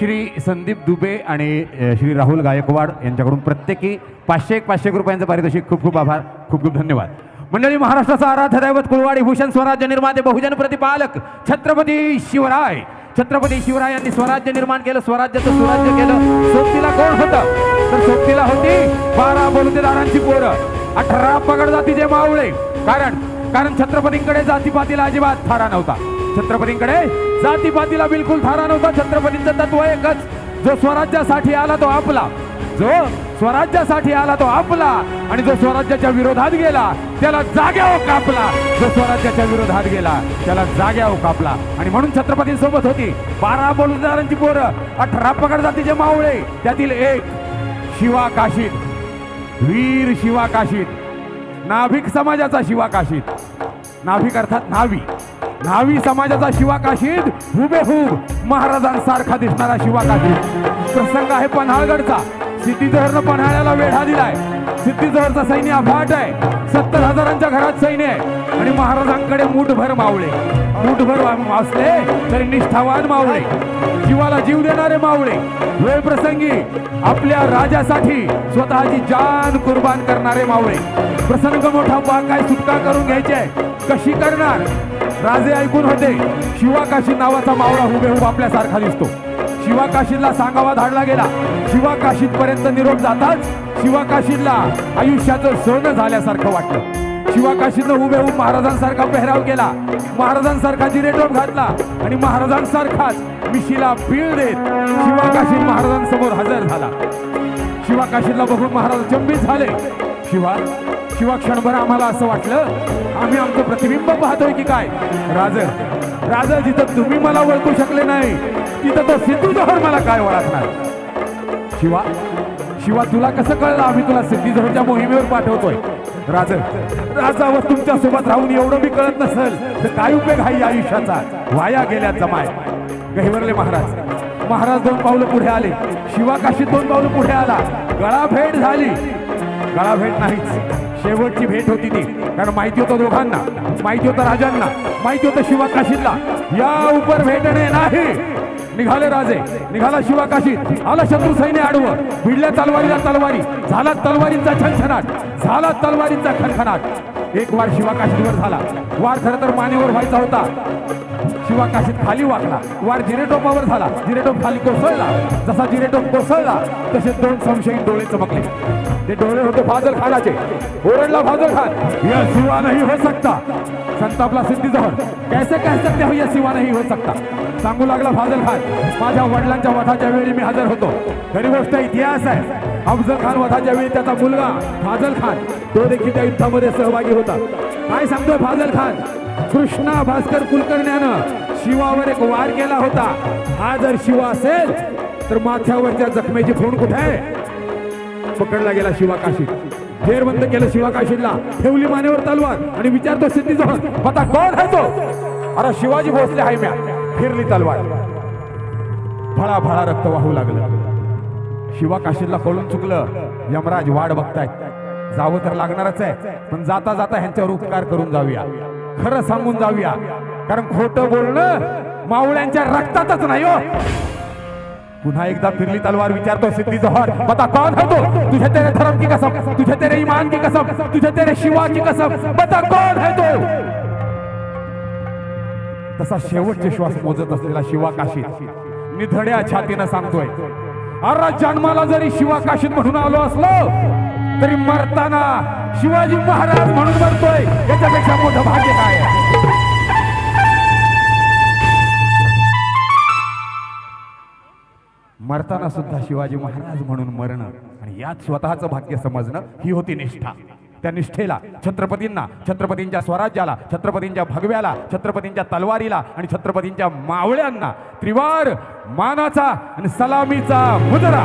श्री संदीप दुबे आणि श्री राहुल गायकवाड यांच्याकडून प्रत्येकी पाचशे एक पाचशे एक रुपयांचं पारितोषिक खूप खूप आभार खूप खूप धन्यवाद. मंडळी महाराष्ट्राचा आराध्य दैवत कुलवाडी भूषण स्वराज्य निर्माते बहुजन प्रतिपालक छत्रपती शिवराय. छत्रपती शिवराय यांनी स्वराज्य निर्माण केलं स्वराज्याचं सुराज्य केलं. सोबतीला कोण होतं? तर सोबतीला होती बारा बलुतेदारांची पोरं. अठरा पगड जातीचे मावळे. कारण कारण छत्रपतींकडे जातीपातीला अजिबात थारा नव्हता. छत्रपतींकडे. जातीपातीला बिलकुल थारा नव्हता. छत्रपतींचं तत्व एकच. जो स्वराज्यासाठी आला तो आपला. जो स्वराज्यासाठी आला तो आपला. आणि जो स्वराज्याच्या विरोधात गेला त्याला जाग्यावर कापला. जो स्वराज्याच्या विरोधात गेला त्याला जाग्यावर कापला. आणि म्हणून छत्रपतींसोबत होती. बारा बोलदारांची पोरं अठरा पकड जातीचे मावळे. त्यातील एक शिवा काशीत वीर शिवा काशीत नाभिक समाजाचा शिवा काशीत नाभिक अर्थात नावी. नावी समाजाचा शिवा काशीद हुबेहूब महाराजांसारखा दिसणारा शिवा काशीद. प्रसंग आहे पन्हाळगडचा. सिद्धिजहरनं पन्हाळ्याला वेढा दिलाय. सिद्धीजहरचा सैन्य अफाट आहे. सत्तर हजारांच्या घरात सैन्य आहे. आणि महाराजांकडे मूठभर मावळे. मूठभर असले तरी निष्ठावान मावळे. जीवाला जीव देणारे मावळे. वेळ प्रसंगी आपल्या राजासाठी स्वतःची जान कुर्बान करणारे मावळे. प्रसंग मोठा पा काय सुटका करून घ्यायची आहे. कशी करणार? राजे ऐकून होते शिवाकाशी नावाचा मावळा हुबेहूब आपल्यासारखा दिसतो. शिवाकाशीला सांगावा धाडला गेला. शिवाकाशीत पर्यंत निरोप जाताच शिवाकाशीला आयुष्याचं सोनं झाल्यासारखं वाटलं. शिवाकाशीनं हुबेहूब महाराजांसारखा पेहराव केला. महाराजांसारखा जिरेटोप घातला. आणि महाराजांसारखाच मिशीला पीळ देत शिवाकाशी महाराजांसमोर हजर झाला. शिवा काशीला बघून महाराज चंबित झाले. शिवा शिवा क्षणभर आम्हाला असं वाटलं. आम्ही आमचं प्रतिबिंब पाहतोय की काय? राज राज जिथं तुम्ही मला ओळखू शकले नाही तिथं तो सिद्धू जोहर मला काय ओळखणार? शिवा शिवा तुला कसं कळलं आम्ही तुला सिद्धी जोहरच्या मोहिमेवर पाठवतोय? राज राजावर तुमच्यासोबत राहून एवढं मी कळत नसेल तर काय उपयोग आहे या आयुष्याचा? वाया गेल्या जमाय. गहिवरले महाराज महाराज दोन पावलं पुढे आले. शिवा काशी दोन पावलं पुढे आला. गळा भेट झाली. गळा भेट नाहीच. शेवटची भेट होती ती. कारण माहिती होतं दोघांना माहिती होतं राजांना माहिती होतं शिवा काशीतला या उपर भेटणे नाही. निघाले राजे निघाला शिवा काशीत आला शत्रू सैन्य आडवं. भिडल्या तलवारीला तलवारी झाला तलवारींचा छनछनाट झाला तलवारींचा खनखनाट. एक वार शिवाकाशीवर झाला. वार खरं तर मानेवर व्हायचा होता. शिवा काशीत खाली वाकला. वार जिरेटोपावर झाला. जिरेटोप खाली कोसळला. जसा जिरेटोप कोसळला तसे दोन संशयित डोळे चमकले. ते डोळे होते फाजल खानाचे. ओरडला फाजल खान या शिवा नाही हो सकता. संतापला सिद्धी जवळ कैसे कह सकते हो या शिवा नाही हो सकता? सांगू लागला फाजल खान माझ्या वडिलांच्या वधाच्या वेळी मी हजर होतो. खरी गोष्ट इतिहास आहे. अफजल खान वधाच्या वेळी त्याचा मुलगा फाजल खान. तो देखील त्या युद्धामध्ये सहभागी होता. काय सांगतोय फाजल खान? कृष्णा भास्कर कुलकर्ण्यानं शिवावर एक वार केला होता. हा जर शिवा असेल तर माथ्यावरच्या जखमेची फोन कुठे? आहे पकडला गेला शिवा काशी जेरबंद केलं शिवा काशीला ठेवली मानेवर तलवार आणि विचारतो सिद्धी जवळ आता कोण आहे तो? अरे शिवाजी भोसले आहे म्या. फिरली तलवार. फळा फळा रक्त वाहू लागलं. शिवा काशीला कळून चुकलं. यमराज वाढ बघतायत. जावं तर लागणारच आहे. पण जाता जाता ह्यांच्यावर उपकार करून जाऊया. खरं सांगून जाऊया. कारण खोटं बोलणं मावळ्यांच्या रक्तातच नाही हो. पुन्हा एकदा फिरली तलवार विचारतो सिद्धी जोहर बता कौन है हो तो? तुझे तेरे धर्म की कसम? तुझे तेरे ईमान की कसम? तुझे तेरे शिवा की कसम? बता कौन है तो? तसा शेवटचे श्वास मोजत असलेला शिवा काशी निधड्या छातीनं सांगतोय अरे जन्माला जरी शिवा काशीत म्हणून आलो असलो तरी मरताना शिवाजी महाराज म्हणून मरतोय याच्यापेक्षा मोठं भाग्य काय आहे? मरताना सुद्धा शिवाजी महाराज म्हणून मरणं आणि यात स्वतःचं भाग्य समजणं ही होती निष्ठा त्या निष्ठेला छत्रपतींना छत्रपतींच्या स्वराज्याला छत्रपतींच्या भगव्याला छत्रपतींच्या तलवारीला आणि छत्रपतींच्या मावळ्यांना त्रिवार मानाचा आणि सलामीचा मुजरा